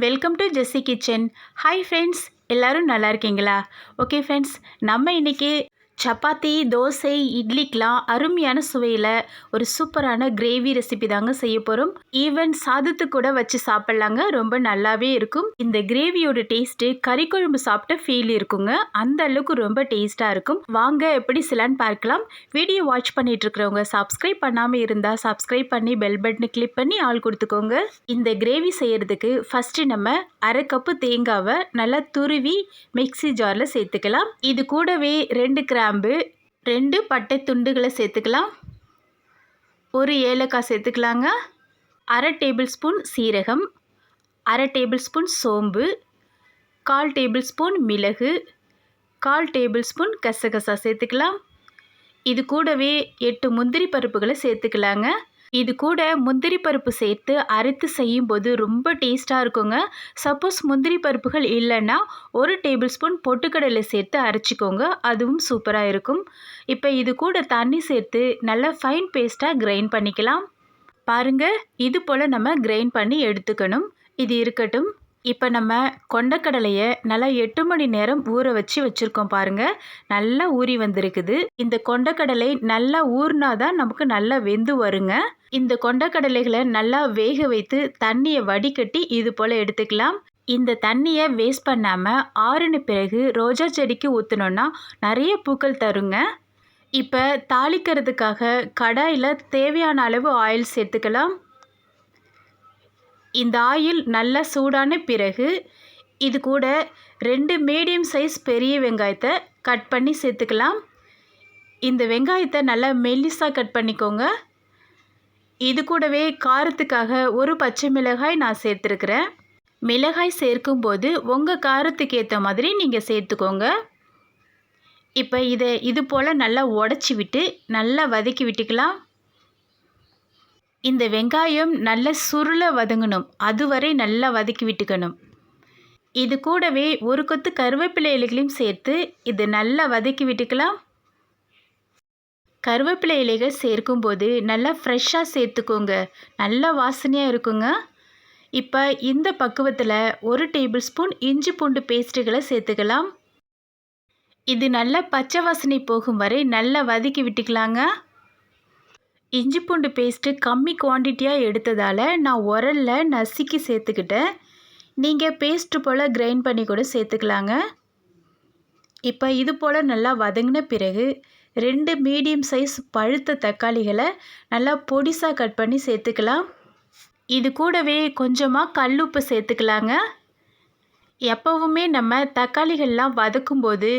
Welcome to Jessie kitchen hi friends எல்லோரும் நல்லா இருக்கீங்களா? ஓகே ஃப்ரெண்ட்ஸ் நம்ம இன்றைக்கி சப்பாத்தி தோசை இட்லிக்கெலாம் அருமையான சுவையில் ஒரு சூப்பரான கிரேவி ரெசிபி தாங்க செய்ய போகிறோம் ஈவன் சாதத்து கூட வச்சு சாப்பிட்லாங்க ரொம்ப நல்லாவே இருக்கும். இந்த கிரேவியோட டேஸ்ட்டு கறி குழம்பு சாப்பிட்ட ஃபீல் இருக்குங்க. அந்த அளவுக்கு ரொம்ப டேஸ்ட்டாக இருக்கும். வாங்க எப்படி சிலான்னு பார்க்கலாம். வீடியோ வாட்ச் பண்ணிட்டு இருக்கிறவங்க சப்ஸ்கிரைப் பண்ணாமல் இருந்தால் சப்ஸ்கிரைப் பண்ணி பெல் பட்டனை கிளிக் பண்ணி ஆள் கொடுத்துக்கோங்க. இந்த கிரேவி செய்கிறதுக்கு ஃபஸ்ட்டு நம்ம அரை கப்பு தேங்காவை நல்லா துருவி மிக்ஸி ஜாரில் சேர்த்துக்கலாம். இது கூடவே ரெண்டு கிராம்பு ரெண்டு பட்டை துண்டுகளை சேர்த்துக்கலாம். ஒரு ஏலக்காய் சேர்த்துக்கலாங்க. அரை டேபிள் ஸ்பூன் சீரகம் அரை டேபிள் ஸ்பூன் சோம்பு கால் டேபிள் ஸ்பூன் மிளகு கால் டேபிள் ஸ்பூன் கசகசா சேர்த்துக்கலாம். இது கூடவே எட்டு முந்திரி பருப்புகளை சேர்த்துக்கலாங்க. இது கூட முந்திரி பருப்பு சேர்த்து அரைத்து செய்யும்போது ரொம்ப டேஸ்ட்டாக இருக்குங்க. சப்போஸ் முந்திரி பருப்புகள் இல்லைன்னா ஒரு டேபிள் ஸ்பூன் பொட்டுக்கடலை சேர்த்து அரைச்சிக்கோங்க. அதுவும் சூப்பராக இருக்கும். இப்போ இது கூட தண்ணி சேர்த்து நல்லா ஃபைன் பேஸ்ட்டாக கிரைண்ட் பண்ணிக்கலாம். பாருங்கள் இது போல் நம்ம கிரைண்ட் பண்ணி எடுத்துக்கணும். இது இருக்கட்டும். இப்போ நம்ம கொண்டக்கடலையை நல்லா எட்டு மணி நேரம் ஊற வச்சு வச்சுருக்கோம் பாருங்கள் நல்லா ஊறி வந்திருக்குது. இந்த கொண்டக்கடலை நல்லா ஊறினா தான் நமக்கு நல்லா வெந்து வருங்க. இந்த கொண்டக்கடலைகளை நல்லா வேக வைத்து தண்ணியை வடிகட்டி இது போல் எடுத்துக்கலாம். இந்த தண்ணியை வேஸ்ட் பண்ணாமல் ஆறுன பிறகு ரோஜா செடிக்கு ஊற்றினோன்னா நிறைய பூக்கள் தருங்க. இப்போ தாளிக்கிறதுக்காக கடாயில் தேவையான அளவு ஆயில் சேர்த்துக்கலாம். இந்த ஆயில் நல்லா சூடான பிறகு இது கூட ரெண்டு மீடியம் சைஸ் பெரிய வெங்காயத்தை கட் பண்ணி சேர்த்துக்கலாம். இந்த வெங்காயத்தை நல்லா மெல்லிஸாக கட் பண்ணிக்கோங்க. இது கூடவே காரத்துக்காக ஒரு பச்சை மிளகாய் நான் சேர்த்துருக்குறேன். மிளகாய் சேர்க்கும்போது உங்கள் காரத்துக்கு ஏற்ற மாதிரி நீங்கள் சேர்த்துக்கோங்க. இப்போ இதை இது போல் நல்லா உடச்சி விட்டு நல்லா வதக்கி விட்டுக்கலாம். இந்த வெங்காயம் நல்ல சுருள வதங்கணும். அதுவரை நல்லா வதக்கி விட்டுக்கணும். இது கூடவே ஒரு கொத்து கருவேப்பிலை இலைகளையும் சேர்த்து இது நல்லா வதக்கி விட்டுக்கலாம். கருவேப்பிலை இலைகள் சேர்க்கும்போது நல்லா ஃப்ரெஷ்ஷாக சேர்த்துக்கோங்க. நல்லா வாசனையாக இருக்குங்க. இப்போ இந்த பக்குவத்தில் ஒரு டேபிள் ஸ்பூன் இஞ்சி பூண்டு பேஸ்ட்டுகளை சேர்த்துக்கலாம். இது நல்லா பச்சை வாசனை போகும் வரை நல்லா வதக்கி விட்டுக்கலாங்க. இஞ்சி பூண்டு பேஸ்ட்டு கம்மி குவான்டிட்டியாக எடுத்ததால் நான் உரலில் நசுக்கி சேர்த்துக்கிட்டேன். நீங்கள் பேஸ்ட்டு போல் கிரைண்ட் பண்ணி கூட சேர்த்துக்கலாங்க. இப்போ இது போல் நல்லா வதங்கின பிறகு ரெண்டு மீடியம் சைஸ் பழுத்த தக்காளிகளை நல்லா பொடிசாக கட் பண்ணி சேர்த்துக்கலாம். இது கூடவே கொஞ்சமாக கல்லுப்பு சேர்த்துக்கலாங்க. எப்போவுமே நம்ம தக்காளிகள்லாம் வதக்கும்போது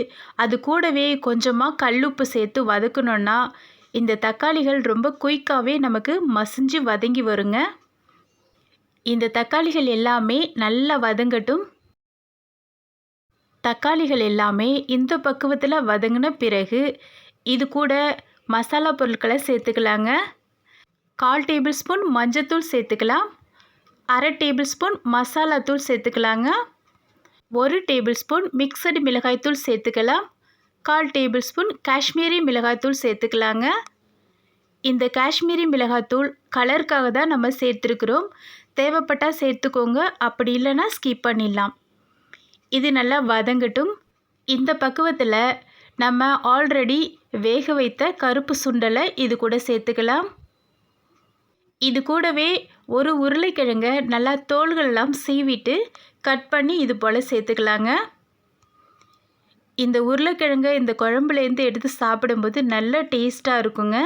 அது கூடவே கொஞ்சமாக கல்லுப்பு சேர்த்து வதக்கணுன்னா இந்த தக்காளிகள் ரொம்ப குயிக்காகவே நமக்கு மசிஞ்சு வதங்கி வருங்க. இந்த தக்காளிகள் எல்லாமே நல்லா வதங்கட்டும். தக்காளிகள் எல்லாமே இந்த பக்குவத்தில் வதங்கின பிறகு இது கூட மசாலா பொருட்களை சேர்த்துக்கலாங்க. கால் டேபிள் ஸ்பூன் மஞ்சத்தூள் சேர்த்துக்கலாம். அரை டேபிள் ஸ்பூன் மசாலா தூள் சேர்த்துக்கலாங்க. ஒரு டேபிள் ஸ்பூன் மிக்சடு மிளகாய்த்தூள் சேர்த்துக்கலாம். கால் டேபிள் ஸ்பூன் காஷ்மீரி மிளகாய்த்தூள் சேர்த்துக்கலாங்க. இந்த காஷ்மீரி மிளகாய்த்தூள் கலருக்காக தான் நம்ம சேர்த்துருக்குறோம். தேவைப்பட்டால் சேர்த்துக்கோங்க. அப்படி இல்லைன்னா ஸ்கிப் பண்ணிடலாம். இது நல்லா வதங்கட்டும். இந்த பக்குவத்தில் நம்ம ஆல்ரெடி வேக வைத்த கருப்பு சுண்டலை இது கூட சேர்த்துக்கலாம். இது கூடவே ஒரு உருளைக்கிழங்க நல்லா தோள்கள்லாம் சீவிட்டு கட் பண்ணி இது போல் சேர்த்துக்கலாங்க. இந்த உருளைக்கிழங்க இந்த குழம்புலேருந்து எடுத்து சாப்பிடும்போது நல்ல டேஸ்ட்டாக இருக்குங்க.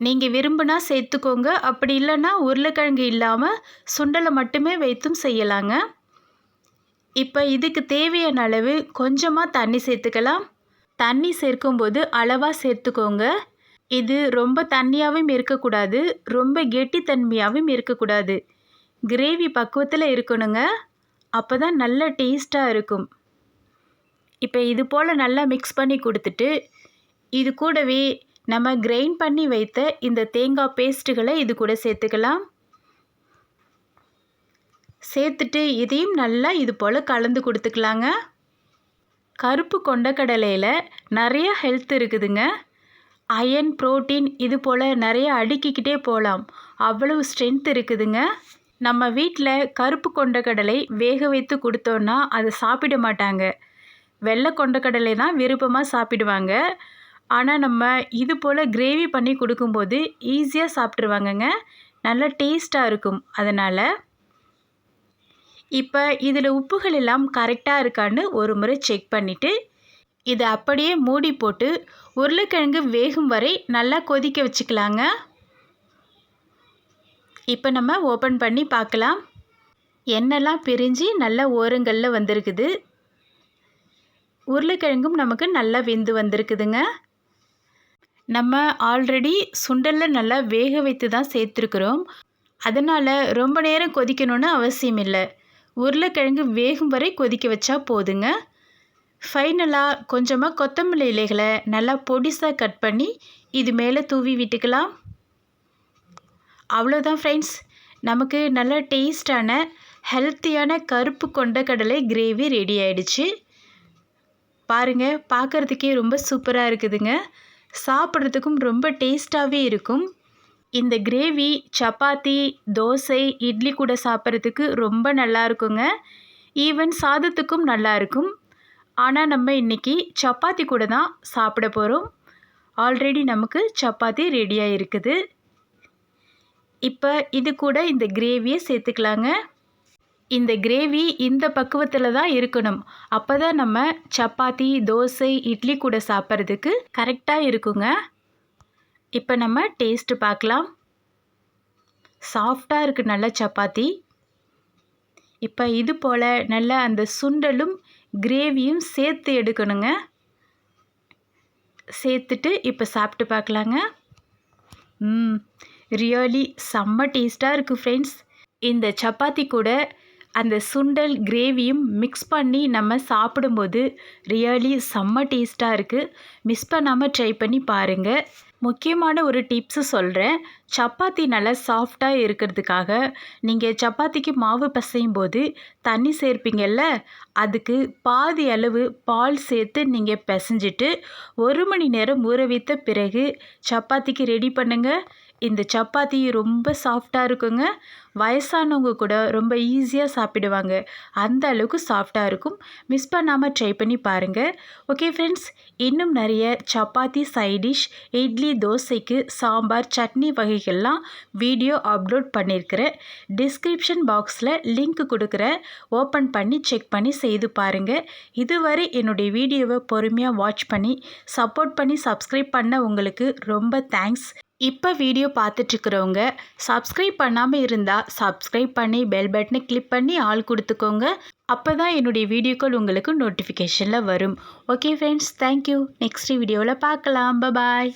நீங்கள் விரும்பினா சேர்த்துக்கோங்க. அப்படி இல்லைன்னா உருளைக்கிழங்கு இல்லாமல் சுண்டலை மட்டுமே வைத்தும் செய்யலாங்க. இப்போ இதுக்கு தேவையான அளவு கொஞ்சமாக தண்ணி சேர்த்துக்கலாம். தண்ணி சேர்க்கும்போது அளவாக சேர்த்துக்கோங்க. இது ரொம்ப தண்ணியாகவும் இருக்கக்கூடாது ரொம்ப கெட்டித்தன்மையாகவும் இருக்கக்கூடாது. கிரேவி பக்குவத்தில் இருக்கணுங்க. அப்போ தான் நல்ல டேஸ்ட்டாக இருக்கும். இப்போ இது போல் நல்லா மிக்ஸ் பண்ணி கொடுத்துட்டு இது கூடவே நம்ம கிரைண்ட் பண்ணி வைத்த இந்த தேங்காய் பேஸ்ட்டுகளை இது கூட சேர்த்துக்கலாம். சேர்த்துட்டு இதையும் நல்லா இது போல் கலந்து கொடுத்துக்கலாங்க. கருப்பு கொண்டக்கடலையில் நிறைய ஹெல்த் இருக்குதுங்க. அயன் புரோட்டீன் இது போல் நிறைய அடுக்கிக்கிட்டே போகலாம் அவ்வளவு ஸ்ட்ரென்த் இருக்குதுங்க. நம்ம வீட்டில் கருப்பு கொண்டக்கடலை வேக வைத்து கொடுத்தோன்னா அதை சாப்பிட மாட்டாங்க. வெள்ளை கொண்டக்கடலை தான் விருப்பமாக சாப்பிடுவாங்க. ஆனால் நம்ம இது போல் கிரேவி பண்ணி கொடுக்கும்போது ஈஸியாக சாப்பிட்ருவாங்கங்க நல்லா டேஸ்ட்டாக இருக்கும். அதனால் இப்போ இதில் உப்புகள் எல்லாம் கரெக்டாக இருக்கான்னு ஒரு முறை செக் பண்ணிவிட்டு இதை அப்படியே மூடி போட்டு உருளைக்கிழங்கு வேகும் வரை நல்லா கொதிக்க வச்சுக்கலாங்க. இப்போ நம்ம ஓப்பன் பண்ணி பார்க்கலாம். எண்ணெய்லாம் பிரிஞ்சு நல்ல ஓரங்களில் வந்திருக்குது. உருளைக்கிழங்கும் நமக்கு நல்லா வெந்து வந்திருக்குதுங்க. நம்ம ஆல்ரெடி சுண்டலில் நல்லா வேக வைத்து தான் சேர்த்துருக்குறோம். அதனால் ரொம்ப நேரம் கொதிக்கணும்னு அவசியம் இல்லை உருளைக்கிழங்கு வேகும் வரை கொதிக்க வச்சா போதுங்க. ஃபைனலாக கொஞ்சமாக கொத்தமல்லி இலைகளை நல்லா பொடிசாக கட் பண்ணி இது மேலே தூவி விட்டுக்கலாம். அவ்வளோதான் ஃப்ரெண்ட்ஸ் நமக்கு நல்ல டேஸ்டான ஹெல்த்தியான கருப்பு கொண்டக்கடலை கிரேவி ரெடி ஆயிடுச்சு. பாருங்கள் பார்க்குறதுக்கே ரொம்ப சூப்பராக இருக்குதுங்க. சாப்பிட்றதுக்கும் ரொம்ப டேஸ்ட்டாகவே இருக்கும். இந்த கிரேவி சப்பாத்தி தோசை இட்லி கூட சாப்பிட்றதுக்கு ரொம்ப நல்லா இருக்குங்க. ஈவன் சாதத்துக்கும் நல்லா இருக்கும். ஆனால் நம்ம இன்றைக்கி சப்பாத்தி கூட தான் சாப்பிட போகிறோம் ஆல்ரெடி நமக்கு சப்பாத்தி ரெடியாக இருக்குது இப்போ இது கூட இந்த கிரேவியை சேர்த்துக்கலாங்க. இந்த கிரேவி இந்த பக்குவத்தில் தான் இருக்கணும். அப்போ தான் நம்ம சப்பாத்தி தோசை இட்லி கூட சாப்பிட்றதுக்கு கரெக்டாக இருக்குங்க. இப்போ நம்ம டேஸ்ட்டு பார்க்கலாம். சாஃப்டாக இருக்குது நல்ல சப்பாத்தி. இப்போ இது போல் நல்ல அந்த சுண்டலும் கிரேவியும் சேர்த்து எடுக்கணுங்க. சேர்த்துட்டு இப்போ சாப்பிட்டு பார்க்கலாங்க. ம் ரியலி செம்ம டேஸ்ட்டாக இருக்குது ஃப்ரெண்ட்ஸ் இந்த சப்பாத்தி கூட அந்த சுண்டல் கிரேவியும் மிக்ஸ் பண்ணி நம்ம சாப்பிடும்போது ரியலி செம்ம டேஸ்ட்டாக இருக்குது மிஸ் பண்ணாமல் ட்ரை பண்ணி பாருங்கள் முக்கியமான ஒரு டிப்ஸு சொல்கிறேன் சப்பாத்தி நல்லா சாஃப்டாக இருக்கிறதுக்காக நீங்கள் சப்பாத்திக்கு மாவு பசையும் போது தண்ணி சேர்ப்பீங்கல்ல அதுக்கு பாதி அளவு பால் சேர்த்து நீங்கள் பிசைஞ்சிட்டு ஒரு மணி நேரம் ஊற வைத்த பிறகு சப்பாத்திக்கு ரெடி பண்ணுங்கள் இந்த சப்பாத்தி ரொம்ப சாஃப்டாக இருக்குங்க. வயசானவங்க கூட ரொம்ப ஈஸியாக சாப்பிடுவாங்க. அந்த அளவுக்கு சாஃப்டாக இருக்கும். மிஸ் பண்ணாமல் ட்ரை பண்ணி பாருங்கள் ஓகே ஃப்ரெண்ட்ஸ் இன்னும் நிறைய சப்பாத்தி சைடிஷ் இட்லி தோசைக்கு சாம்பார் சட்னி வகைகள்லாம் வீடியோ அப்லோட் பண்ணியிருக்கிறேன் டிஸ்கிரிப்ஷன் பாக்ஸில் லிங்க் கொடுக்குறேன். ஓப்பன் பண்ணி செக் பண்ணி செய்து பாருங்கள் இதுவரை என்னுடைய வீடியோவை பொறுமையாக வாட்ச் பண்ணி சப்போர்ட் பண்ணி சப்ஸ்கிரைப் பண்ண உங்களுக்கு ரொம்ப தேங்க்ஸ் இப்போ வீடியோ பார்த்துட்ருக்குறவங்க சப்ஸ்கிரைப் பண்ணாமல் இருந்தால் சப்ஸ்கிரைப் பண்ணி பெல் பட்டனை கிளிக் பண்ணி ஆள் கொடுத்துக்கோங்க. அப்போ தான் என்னுடைய வீடியோக்கள் உங்களுக்கு நோட்டிஃபிகேஷனில் வரும். ஓகே ஃப்ரெண்ட்ஸ் தேங்க்யூ நெக்ஸ்ட் வீடியோவில் பார்க்கலாம். பாய்